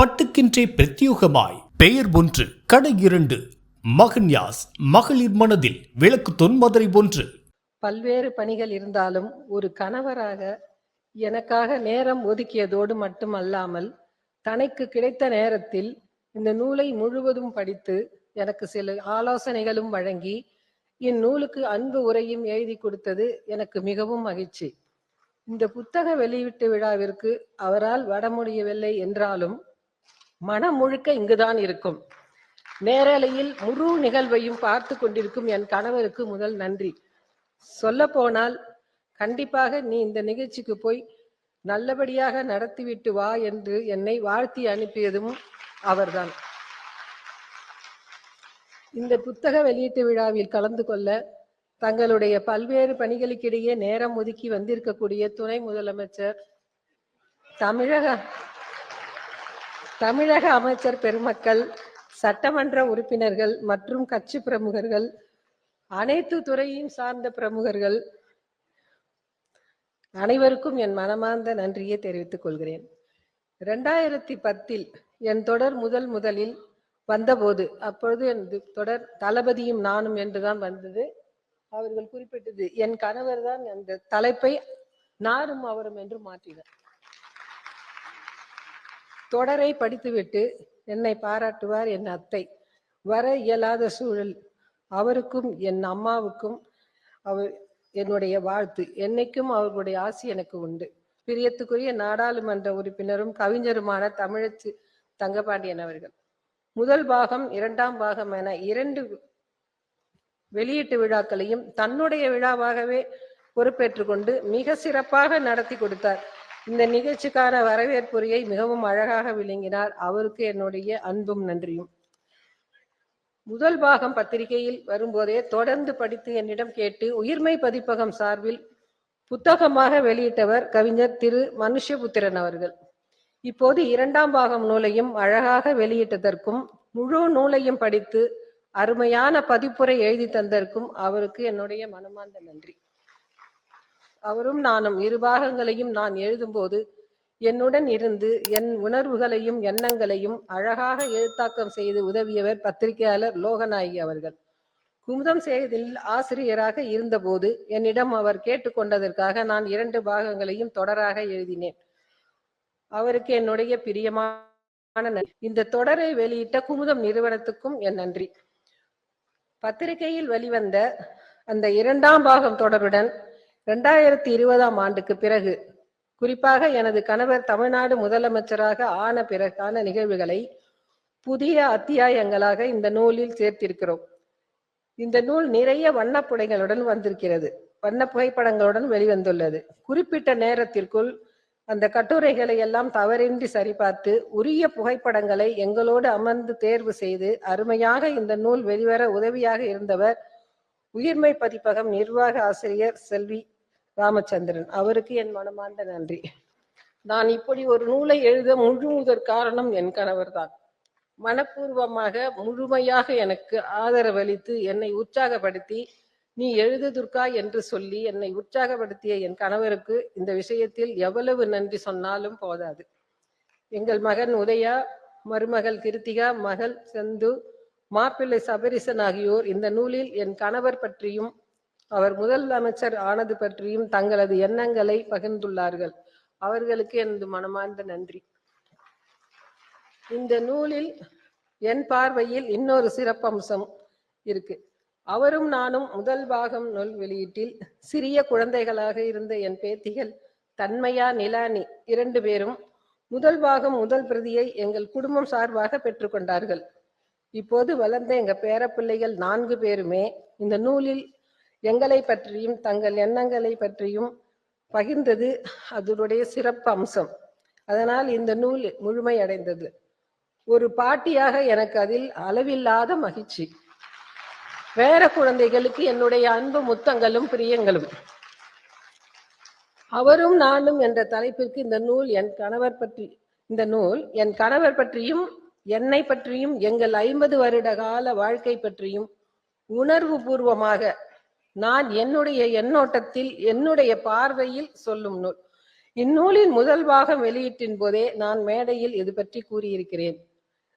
பட்டுக்கின்றே பிரத்யோகமாய். பெயர் ஒன்று கடை இரண்டு மகன்யாஸ் மகளிர் மனதில் விளக்கு தொன்மதுரை ஒன்று. பல்வேறு பணிகள் இருந்தாலும் ஒரு கணவராக எனக்காக நேரம் ஒதுக்கியதோடு மட்டுமல்லாமல் தனக்கு கிடைத்த நேரத்தில் இந்த நூலை முழுவதும் படித்து எனக்கு சில ஆலோசனைகளும் வழங்கி இந்நூலுக்கு அன்பு உரையும் எழுதி கொடுத்தது எனக்கு மிகவும் மகிழ்ச்சி. இந்த புத்தக வெளியீட்டு விழாவிற்கு அவரால் வர முடியவில்லை என்றாலும் மனம் முழுக்க இங்குதான் இருக்கும். நேரலையில் முழு நிகழ்வையும் பார்த்து கொண்டிருக்கும் என் கணவருக்கு முதல் நன்றி. சொல்ல போனால் கண்டிப்பாக நீ இந்த நிகழ்ச்சிக்கு போய் நல்லபடியாக நடத்திவிட்டு வா என்று என்னை வாழ்த்தி அனுப்பியதும் அவர்தான். இந்த புத்தக வெளியீட்டு விழாவில் கலந்து கொள்ள தங்களுடைய பல்வேறு பணிகளுக்கிடையே நேரம் ஒதுக்கி வந்திருக்கக்கூடிய துணை முதலமைச்சர் தமிழக தமிழக அமைச்சர் பெருமக்கள் சட்டமன்ற உறுப்பினர்கள் மற்றும் கட்சி பிரமுகர்கள் அனைத்து துறையும் சார்ந்த பிரமுகர்கள் அனைவருக்கும் என் மனமார்ந்த நன்றியை தெரிவித்துக் கொள்கிறேன். ரெண்டாயிரத்தி பத்தில் என் தொடர் முதல் முதலில் வந்தபோது அப்பொழுது என் தொடர் தளபதியும் நானும் என்றுதான் வந்தது. அவர்கள் குறிப்பிட்டது என் கணவர் தான் அந்த தலைப்பை நாரும் அவரும் என்று மாற்றினார். தொடரை படித்துவிட்டு என்னை பாராட்டுவார் என் அத்தை. வர இயலாத சூழல். அவருக்கும் என் அம்மாவுக்கும் அவர் என்னுடைய வாழ்த்து. என்னைக்கும் அவர்களுடைய ஆசி எனக்கு உண்டு. பிரியத்துக்குரிய நாடாளுமன்ற உறுப்பினரும் கவிஞருமான தமிழச்சு தங்கபாண்டியன் அவர்கள். முதல் பாகம் இரண்டாம் பாகம் என இரண்டு வெளியீட்டு விழாக்களையும் தன்னுடைய விழாவாகவே பொறுப்பேற்றுக்கொண்டு மிக சிறப்பாக நடத்தி கொடுத்தார். இந்த நிகழ்ச்சிக்கான வரவேற்புரையை மிகவும் அழகாக விளங்கினார். அவருக்கு என்னுடைய அன்பும் நன்றியும். முதல் பாகம் பத்திரிகையில் வரும்போதே தொடர்ந்து படித்து என்னிடம் கேட்டு உயிர்மை பதிப்பகம் சார்பில் புத்தகமாக வெளியிட்டவர் கவிஞர் திரு மனுஷபுத்திரன் அவர்கள். இப்போது இரண்டாம் பாகம் நூலையும் அழகாக வெளியிட்டதற்கும் முழு நூலையும் படித்து அருமையான பதிப்புரை எழுதி தந்ததற்கும் அவருக்கு என்னுடைய மனமார்ந்த நன்றி. அவரும் நானும் இரு பாகங்களையும் நான் எழுதும்போது என்னுடன் இருந்து என் உணர்வுகளையும் எண்ணங்களையும் அழகாக எழுத்தாக்கம் செய்து உதவியவர் பத்திரிகையாளர் லோகநாயகி அவர்கள். குமுதம் செய்தில் ஆசிரியராக இருந்தபோது என்னிடம் அவர் கேட்டுக்கொண்டதற்காக நான் இரண்டு பாகங்களையும் தொடராக எழுதினேன். அவருக்கு என்னுடைய பிரியமான இந்த தொடரை வெளியிட்ட குமுதம் நிறுவனத்துக்கும் என் நன்றி. பத்திரிகையில் வெளிவந்த அந்த இரண்டாம் பாகம் தொடருடன் இரண்டாயிரத்தி இருபதாம் ஆண்டுக்கு பிறகு குறிப்பாக எனது கணவர் தமிழ்நாடு முதலமைச்சராக ஆன பிறகான நிகழ்வுகளை புதிய அத்தியாயங்களாக இந்த நூலில் சேர்த்திருக்கிறோம். இந்த நூல் நிறைய வண்ணப்புடைகளுடன் வந்திருக்கிறது. வண்ண புகைப்படங்களுடன் வெளிவந்துள்ளது. குறிப்பிட்ட நேரத்திற்குள் அந்த கட்டுரைகளை எல்லாம் தவறின்றி சரிபார்த்து உரிய புகைப்படங்களை எங்களோடு அமர்ந்து தேர்வு செய்து அருமையாக இந்த நூல் வெளிவர உதவியாக இருந்தவர் உயிர்மை பதிப்பகம் நிர்வாக ஆசிரியர் செல்வி ராமச்சந்திரன். அவருக்கு என் மனமார்ந்த நன்றி. நான் இப்படி ஒரு நூலை எழுத முழுவதற் காரணம் என் கணவர்தான். மனப்பூர்வமாக முழுமையாக எனக்கு ஆதரவளித்து என்னை உற்சாகப்படுத்தி நீ எழுது துர்கா என்று சொல்லி என்னை உற்சாகப்படுத்திய என் கணவருக்கு இந்த விஷயத்தில் எவ்வளவு நன்றி சொன்னாலும் போதாது. எங்கள் மகன் உதயா மருமகள் கிருத்திகா மகள் செந்து மாப்பிள்ளை சபரிசன் ஆகியோர் இந்த நூலில் என் கணவர் பற்றியும் அவர் முதல் அமைச்சர் ஆனது பற்றியும் தங்களது எண்ணங்களை பகிர்ந்துள்ளார்கள். அவர்களுக்கு எனது மனமார்ந்த நன்றி. இந்த நூலில் என் பார்வையில் இன்னொரு சிறப்பம்சம் இருக்கு. அவரும் நானும் முதல் பாகம் நூல் வெளியீட்டில் சிறிய குழந்தைகளாக இருந்த என் பேத்திகள் தன்மையா நிலானி இரண்டு பேரும் முதல் பாகம் முதல் பிரதியை எங்கள் குடும்பம் சார்பாக பெற்றுக்கொண்டார்கள். இப்போது வளர்ந்த எங்க பேரப்பிள்ளைகள் நான்கு பேருமே இந்த நூலில் எங்களை பற்றியும் தங்கள் எண்ணங்களை பற்றியும் பகிர்ந்தது அதனுடைய சிறப்பு அம்சம். அதனால் இந்த நூல் முழுமையடைந்தது. ஒரு பாட்டியாக எனக்கு அதில் அளவில்லாத மகிழ்ச்சி. வேற குழந்தைகளுக்கு என்னுடைய அன்பு முத்தங்களும் பிரியங்களும். அவரும் நானும் என்ற தலைப்பிற்கு இந்த நூல் என் கணவர் பற்றி இந்த நூல் என் கணவர் பற்றியும் என்னை பற்றியும் எங்கள் ஐம்பது வருட கால வாழ்க்கை பற்றியும் உணர்வு பூர்வமாக நான் என்னுடைய எண்ணோட்டத்தில் என்னுடைய பார்வையில் சொல்லும் நூல். இந்நூலின் முதல் பாகம் வெளியீட்டின் போதே நான் மேடையில் இது பற்றி கூறியிருக்கிறேன்.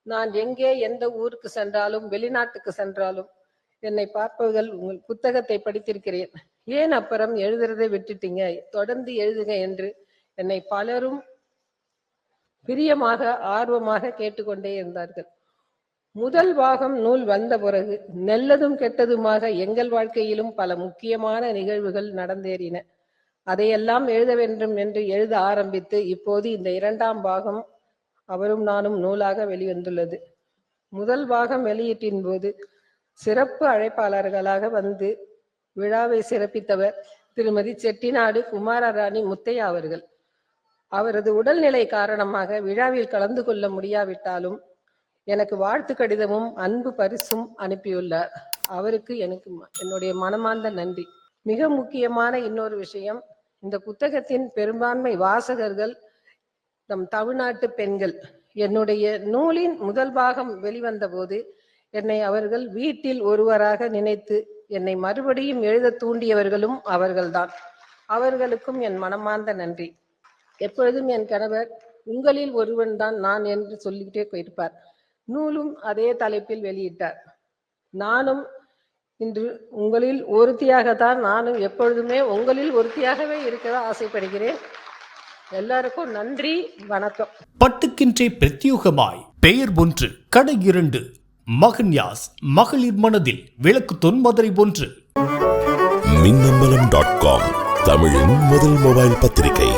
நான் எங்கே எந்த ஊருக்கு சென்றாலும் வெளிநாட்டுக்கு சென்றாலும் என்னை பார்ப்பவர்கள் உங்கள் புத்தகத்தை படித்திருக்கிறேன். ஏன் அப்புறம் எழுதுறதை விட்டுட்டீங்க? தொடர்ந்து எழுதுங்க என்று என்னை பலரும் பிரியமாக ஆர்வமாக கேட்டுக்கொண்டே இருந்தார்கள். முதல் பாகம் நூல் வந்த பிறகு நல்லதும் கெட்டதுமாக எங்கள் வாழ்க்கையிலும் பல முக்கியமான நிகழ்வுகள் நடந்தேறின. அதையெல்லாம் எழுத வேண்டும் என்று எழுத ஆரம்பித்து இப்போது இந்த இரண்டாம் பாகம் அவரும் நானும் நூலாக வெளிவந்துள்ளது. முதல் பாகம் வெளியீட்டின் போது சிறப்பு அழைப்பாளர்களாக வந்து விழாவை சிறப்பித்தவர் திருமதி செட்டிநாடு குமாரராணி முத்தையா அவர்கள். அவரது உடல்நிலை காரணமாக விழாவில் கலந்து கொள்ள முடியாவிட்டாலும் எனக்கு வாழ்த்து கடிதமும் அன்பு பரிசும் அனுப்பியுள்ளார். அவருக்கு எனக்கு ம- என்னுடைய மனமார்ந்த நன்றி. மிக முக்கியமான இன்னொரு விஷயம் இந்த புத்தகத்தின் பெரும்பான்மை வாசகர்கள் நம் தமிழ்நாட்டு பெண்கள். என்னுடைய நூலின் முதல் பாகம் வெளிவந்த போது என்னை அவர்கள் வீட்டில் ஒருவராக நினைத்து என்னை மறுபடியும் எழுத தூண்டியவர்களும் அவர்கள்தான். அவர்களுக்கும் என் மனமார்ந்த நன்றி. எப்பொழுதும் என் கணவர் உங்களில் ஒருவன் தான் நான் என்று சொல்லிக்கிட்டே போயிருப்பார். நூலும் அதே தலைப்பில் வெளியிட்டார். நானும் இன்று உங்களில் ஒருத்தியாகத்தான் நானும் எப்பொழுதுமே உங்களில் ஒருத்தியாகவே இருக்க ஆசைப்படுகிறேன். எல்லாருக்கும் நன்றி வணக்கம். பட்டுக்கின்றே பிரத்யோகமாய் பெயர் ஒன்று கடை இரண்டு மகன்யாஸ் மகளிர் மனதில் விளக்கு தொன்மதுரை ஒன்று. மின்னம்பலம் டாட் காம் தமிழின் முதல் மொபைல் பத்திரிகை.